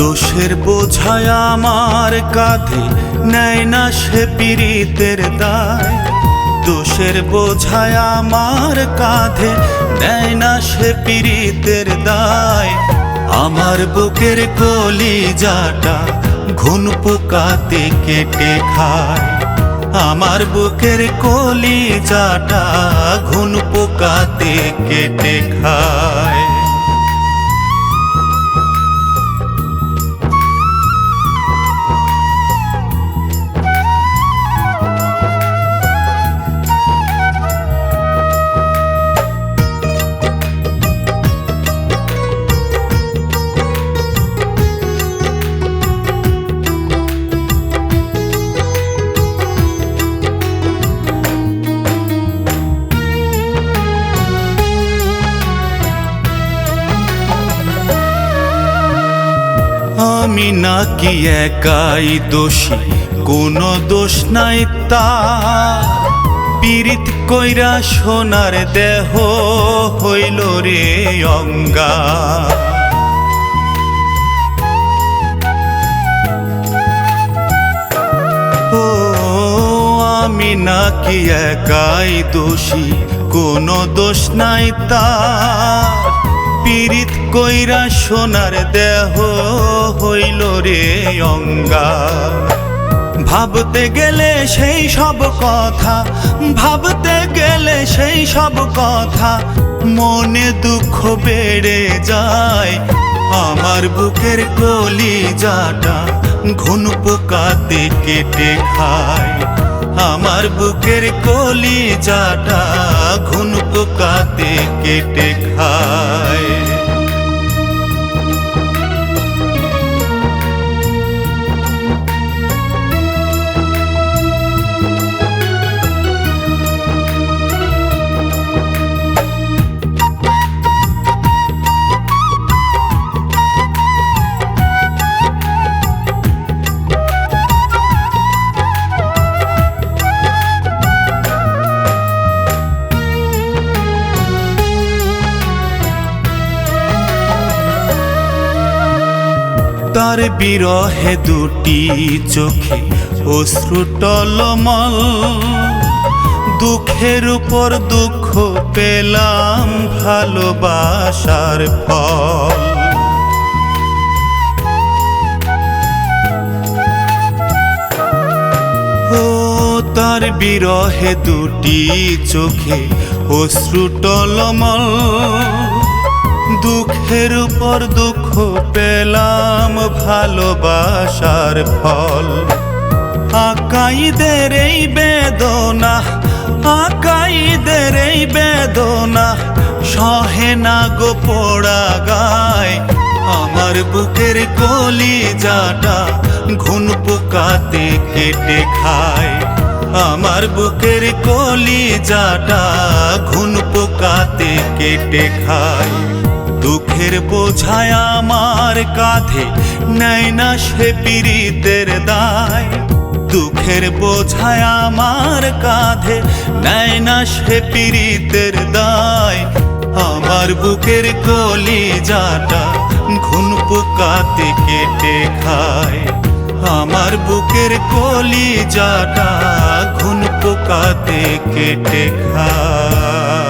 দোষের বোঝায় আমার কাঁধে, নেয় না সে পীড়িতের দায়। দোষের বোঝায় আমার কাঁধে, নেয় না সে পীড়িতের দায়। আমার বুকের কলিজাটা ঘুন পোকাতে কেটে খায়। আমার বুকের কলিজাটা ঘুন পোকাতে কেটে খায়। আমি নাকি একাই দোষী, কোনো দোষ নাই তা। পীড়িত কইরা সোনার দেহ হইল রে অঙ্গা। ও, আমি নাকি একাই দোষী, কোনো দোষ নাই তার পীড়িত কইরা সোনার দেহ হইল রে অঙ্গা। ভাবতে গেলে সেই সব কথা, ভাবতে গেলে সেই সব কথা, মনে দুঃখ বেড়ে যায়। আমার বুকের কলিজাটা ঘুন পোকাতে কেটে খায়। আমার বুকের কলি যাটা ঘুন পোকাতে কেটে খায়। তার বিরহে দুটি চোখে অশ্রু টলমল। দুঃখের উপর দুঃখ পেলাম ভালোবাসার ফল। তার বিরহে দুটি চোখে অশ্রু টলমল। দুঃখের উপর দুঃখ পেলাম ভালোবাসার ফল। আকাইদের এই বেদনা, আকাইদের এই বেদনা, সহে না গো পোড়া গায়। আমার বুকের কলিজাটা ঘুন পোকাতে কেটে খায়। আমার বুকের কলিজাটা ঘুন পোকাতে কেটে খায়। দুঃখের বোঝায় আমার কাঁধে, নেয় না সে পীড়িতের দায়। দুঃখের বোঝায় আমার কাঁধে, নেয় না সে পীড়িতের দায়। আমার বুকের কলিজাটা ঘুন পোকাতে কেটে খায়। আমার বুকের কলিজাটা ঘুন পোকাতে কেটে খায়।